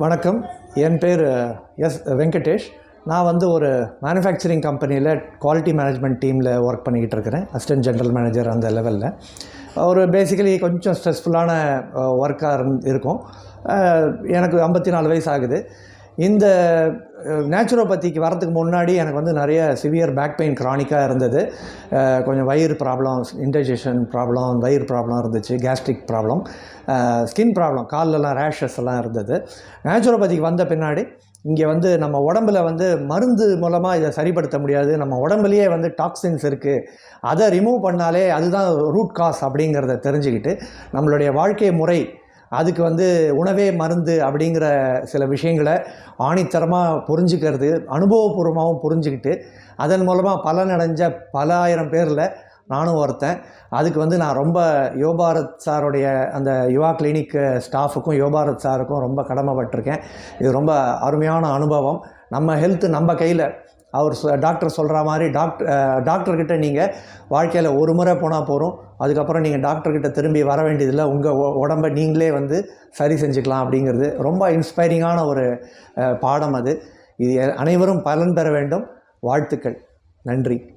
வணக்கம். என் பேர் எஸ் வெங்கடேஷ். நான் வந்து ஒரு மேனுஃபேக்சரிங் கம்பெனியில் குவாலிட்டி மேனேஜ்மெண்ட் டீமில் ஒர்க் பண்ணிக்கிட்டு இருக்கிறேன். அசிஸ்டன்ட் ஜென்ரல் மேனேஜர் அந்த லெவலில் ஒரு பேசிக்கலி கொஞ்சம் ஸ்ட்ரெஸ்ஃபுல்லான ஒர்க்காக uh, இருந் இருக்கும். எனக்கு ஐம்பத்தி நாலு வயசு ஆகுது. இந்த நேச்சுரோபதிக்கு வரதுக்கு முன்னாடி எனக்கு வந்து நிறைய சிவியர் பேக் பெயின் க்ரானிக்காக இருந்தது. கொஞ்சம் வயிறு ப்ராப்ளம் இன்டைஜஷன் ப்ராப்ளம் வயிறு ப்ராப்ளம் இருந்துச்சு கேஸ்ட்ரிக் ப்ராப்ளம் ஸ்கின் ப்ராப்ளம் கால்லெல்லாம் ரேஷஸ் எல்லாம் இருந்தது. நேச்சுரோபதிக்கு வந்த பின்னாடி இங்கே வந்து நம்ம உடம்புல வந்து மருந்து மூலமாக இதை சரிப்படுத்த முடியாது. நம்ம உடம்புலேயே வந்து டாக்ஸின்ஸ் இருக்குது அதை ரிமூவ் பண்ணாலே அதுதான் ரூட் காஸ் அப்படிங்கிறத தெரிஞ்சுக்கிட்டு நம்மளுடைய வாழ்க்கை முறை அதுக்கு வந்து உணவே மருந்து அப்படிங்கிற சில விஷயங்களை ஆணித்தரமாக புரிஞ்சுக்கிறது அனுபவபூர்வமாகவும் புரிஞ்சுக்கிட்டு அதன் மூலமாக பலனடைஞ்ச பல ஆயிரம் பேரில் நானும் ஒருத்தன். அதுக்கு வந்து நான் ரொம்ப யோபாரத் சாருடைய அந்த யுவா கிளினிக் ஸ்டாஃபுக்கும் யோபாரத் சாருக்கும் ரொம்ப கடமைப்பட்டிருக்கேன். இது ரொம்ப அருமையான அனுபவம். நம்ம ஹெல்த்து நம்ம கையில் அவர் சொ- டாக்டர் சொல்கிற மாதிரி டாக்டர் டாக்டர்கிட்ட நீங்கள் வாழ்க்கையில் ஒரு முறை போனால் போகிறோம் அதுக்கப்புறம் நீங்கள் டாக்டர்கிட்ட திரும்பி வர வேண்டியதில்லை. உங்கள் உடம்பை நீங்களே வந்து சரி செஞ்சுக்கலாம் அப்படிங்கிறது ரொம்ப இன்ஸ்பைரிங்கான ஒரு பாடம் அது. இது அனைவரும் பலன் பெற வேண்டும். வாழ்த்துக்கள். நன்றி.